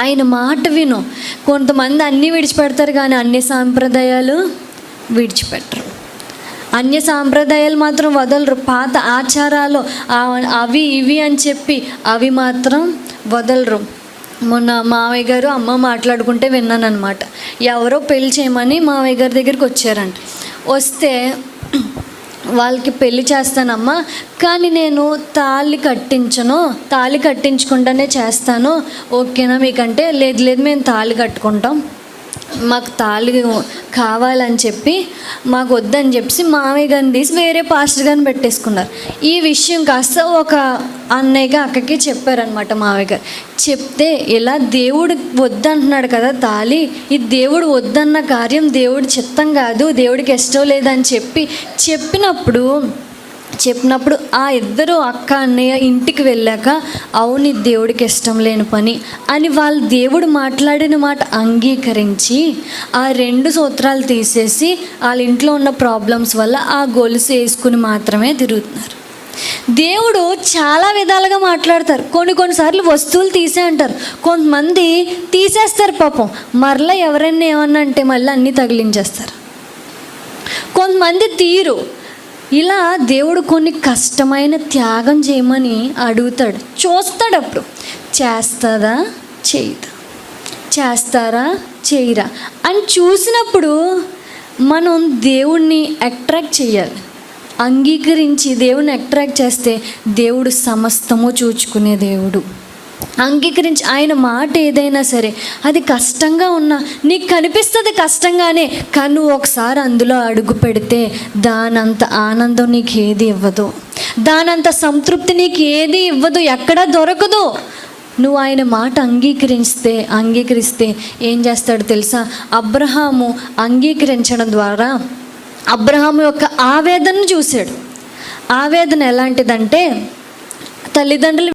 ఆయన మాట విను. కొంతమంది అన్నీ విడిచిపెడతారు కానీ అన్ని సాంప్రదాయాలు విడిచిపెట్టరు. అన్య సాంప్రదాయాలు మాత్రం వదలరు. పాత ఆచారాలు అవి ఇవి అని చెప్పి అవి మాత్రం వదలరు. మొన్న మావయ్య గారు అమ్మ మాట్లాడుకుంటే విన్నాను అనమాట ఎవరో పెళ్ళి చేయమని మావయ్య గారి దగ్గరికి వచ్చారంట. వస్తే వాళ్ళకి పెళ్ళి చేస్తానమ్మా కానీ నేను తాళి కట్టించను తాళి కట్టించకుండానే చేస్తాను. ఓకేనా మీకంటే? లేదు లేదు మేము తాళి కట్టుకుంటాం. మాకు తాళి కావాలని చెప్పి మాకు వద్దని చెప్పి మామయ్య గారిని తీసి వేరే పాస్టర్ గారిని పెట్టేసుకున్నారు. ఈ విషయం కాస్త ఒక అన్నయ్యగా అక్కకి చెప్పారనమాట మామయ్య గారు. చెప్తే ఇలా దేవుడు వద్దంటున్నాడు కదా తాళి ఈ దేవుడు వద్దన్న కార్యం దేవుడి చిత్తం కాదు దేవుడికి ఇష్టం లేదని చెప్పి చెప్పినప్పుడు చెప్పినప్పుడు ఆ ఇద్దరు అక్క అన్నయ్య ఇంటికి వెళ్ళాక అవును దేవుడికి ఇష్టం లేని పని అని వాళ్ళు దేవుడు మాట్లాడిన మాట అంగీకరించి ఆ రెండు సూత్రాలు తీసేసి వాళ్ళ ఇంట్లో ఉన్న ప్రాబ్లమ్స్ వల్ల ఆ గొలుసు వేసుకుని మాత్రమే తిరుగుతున్నారు. దేవుడు చాలా విధాలుగా మాట్లాడతారు. కొన్ని కొన్నిసార్లు వస్తువులు తీసే అంటారు. కొంతమంది తీసేస్తారు పాపం. మరలా ఎవరైనా ఏమన్నా అంటే మళ్ళీ అన్నీ తగిలించేస్తారు. కొంతమంది తీరు. ఇలా దేవుడు కొన్ని కష్టమైన త్యాగం చేయమని అడుగుతాడు. చూస్తాడు అప్పుడు. చేస్తుందా చేయదా? చేస్తారా? చేయరా? అని చూసినప్పుడు మనం దేవుణ్ణి అట్రాక్ట్ చేయాలి. అంగీకరించి దేవుణ్ణి అట్రాక్ట్ చేస్తే దేవుడు సమస్తము చూచుకునే దేవుడు. అంగీకరించి ఆయన మాట ఏదైనా సరే అది కష్టంగా ఉన్నా నీకు కనిపిస్తుంది కష్టంగానే కానీ నువ్వు ఒకసారి అందులో అడుగు పెడితే దానంత ఆనందం నీకు ఏది ఇవ్వదు. దానంత సంతృప్తి నీకు ఏది ఇవ్వదు ఎక్కడా దొరకదు. నువ్వు ఆయన మాట అంగీకరిస్తే అంగీకరిస్తే ఏం చేస్తాడు తెలుసా? అబ్రహాము అంగీకరించడం ద్వారా అబ్రహాము యొక్క ఆవేదనను చూశాడు. ఆవేదన ఎలాంటిదంటే తల్లిదండ్రులు